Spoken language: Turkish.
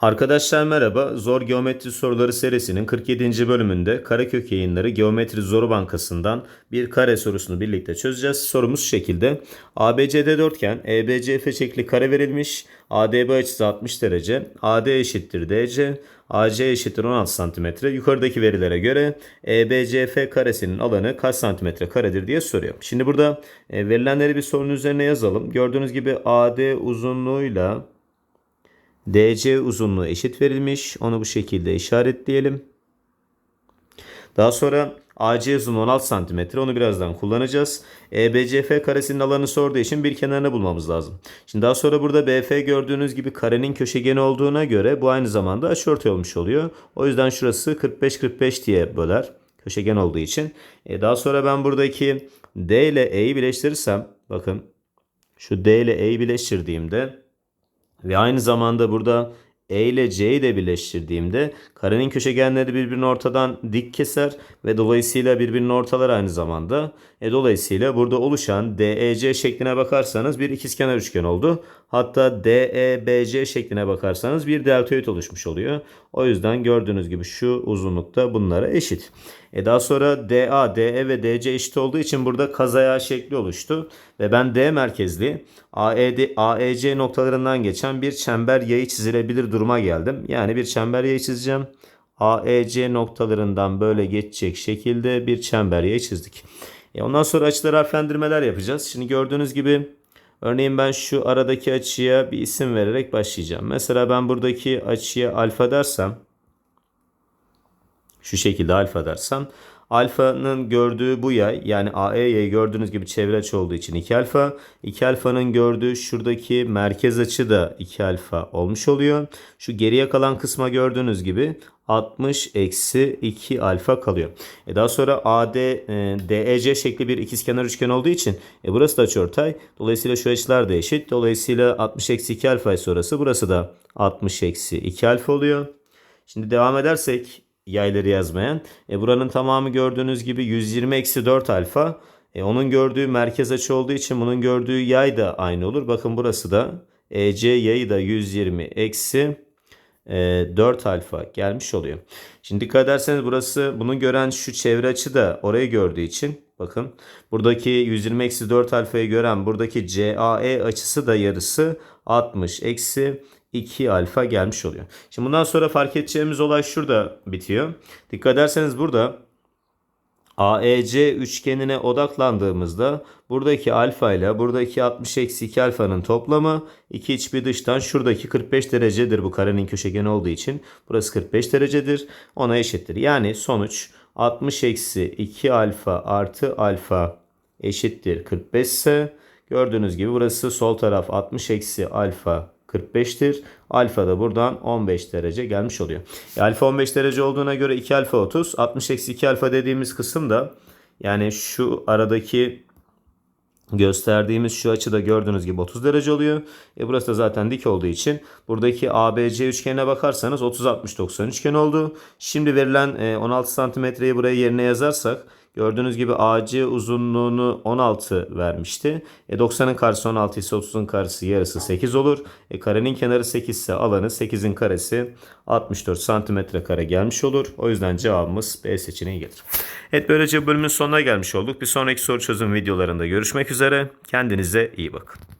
Arkadaşlar merhaba. Zor Geometri Soruları serisinin 47. bölümünde Karakök Yayınları Geometri Zoru Bankası'ndan bir kare sorusunu birlikte çözeceğiz. Sorumuz şu şekilde. ABCD dörtgen EBCF şekli kare verilmiş. ADB açısı 60 derece. AD eşittir DC. AC eşittir 16 cm. Yukarıdaki verilere göre EBCF karesinin alanı kaç santimetre karedir diye soruyor. Şimdi burada e, verilenleri bir sorunun üzerine yazalım. Gördüğünüz gibi AD uzunluğuyla DC uzunluğu eşit verilmiş. Onu bu şekilde işaretleyelim. Daha sonra AC uzunluğu 16 cm. Onu birazdan kullanacağız. EBCF karesinin alanı sorduğu için bir kenarını bulmamız lazım. Şimdi daha sonra burada BF gördüğünüz gibi karenin köşegeni olduğuna göre bu aynı zamanda açıortay olmuş oluyor. O yüzden şurası 45-45 diye böler. Köşegen olduğu için. E daha sonra ben buradaki D ile E'yi birleştirirsem bakın şu D ile E'yi birleştirdiğimde ve aynı zamanda burada E ile C'yi de birleştirdiğimde karenin köşegenleri birbirini ortadan dik keser ve dolayısıyla birbirinin ortaları aynı zamanda. E dolayısıyla burada oluşan DEC şekline bakarsanız bir ikizkenar üçgen oldu. Hatta DEBC şekline bakarsanız bir deltoid oluşmuş oluyor. O yüzden gördüğünüz gibi şu uzunlukta bunlara eşit. E daha sonra DA, DE ve DC eşit olduğu için burada kazaya şekli oluştu. Ve ben D merkezli AED, AEC noktalarından geçen bir çember yayı çizilebilir duruma geldim. Yani bir çember yayı çizeceğim. AEC noktalarından böyle geçecek şekilde bir çember yayı çizdik. E ondan sonra açılar harflendirmeler yapacağız. Şimdi gördüğünüz gibi örneğin ben şu aradaki açıya bir isim vererek başlayacağım. Mesela ben buradaki açıya alfa dersem şu şekilde alfa dersem alfanın gördüğü bu yay yani AE yayı gördüğünüz gibi çevre açı olduğu için 2 alfa. 2 alfanın gördüğü şuradaki merkez açı da 2 alfa olmuş oluyor. Şu geriye kalan kısma gördüğünüz gibi 60 eksi 2 alfa kalıyor. E daha sonra AD e, DEC şekli bir ikizkenar üçgen olduğu için e burası da açıortay. Dolayısıyla şu açılar da eşit. Dolayısıyla 60 eksi 2 alfa sonrası burası da 60 eksi 2 alfa oluyor. Şimdi devam edersek yayları yazmayan. E, buranın tamamı gördüğünüz gibi 120 eksi 4 alfa. E, onun gördüğü merkez açı olduğu için bunun gördüğü yay da aynı olur. Bakın burası da EC yayı da 120 eksi 4 alfa gelmiş oluyor. Şimdi dikkat ederseniz burası bunu gören şu çevre açı da orayı gördüğü için bakın buradaki 120 eksi 4 alfayı gören buradaki CAE açısı da yarısı 60 eksi 2 alfa gelmiş oluyor. Şimdi bundan sonra fark edeceğimiz olay şurada bitiyor. Dikkat ederseniz burada AEC üçgenine odaklandığımızda buradaki alfa ile buradaki 60 eksi 2 alfanın toplamı 2 iç bir dıştan şuradaki 45 derecedir bu karenin köşegeni olduğu için. Burası 45 derecedir. Ona eşittir. Yani sonuç 60 eksi 2 alfa artı alfa eşittir 45 ise gördüğünüz gibi burası sol taraf 60 eksi alfa 45'tir. Alfa da buradan 15 derece gelmiş oluyor. E, alfa 15 derece olduğuna göre 2 alfa 30. 60 eksi 2 alfa dediğimiz kısım da yani şu aradaki gösterdiğimiz şu açıda gördüğünüz gibi 30 derece oluyor. E burası da zaten dik olduğu için buradaki ABC üçgenine bakarsanız 30 60 90 üçgen oldu. Şimdi verilen 16 santimetreyi buraya yerine yazarsak Gördüğünüz gibi AC uzunluğunu 16 vermişti. E 90'ın karşısı 16 ise 30'un karşısı yarısı 8 olur. E karenin kenarı 8 ise alanı 8'in karesi 64 santimetre kare gelmiş olur. O yüzden cevabımız B seçeneği gelir. Evet böylece bölümün sonuna gelmiş olduk. Bir sonraki soru çözüm videolarında görüşmek üzere. Kendinize iyi bakın.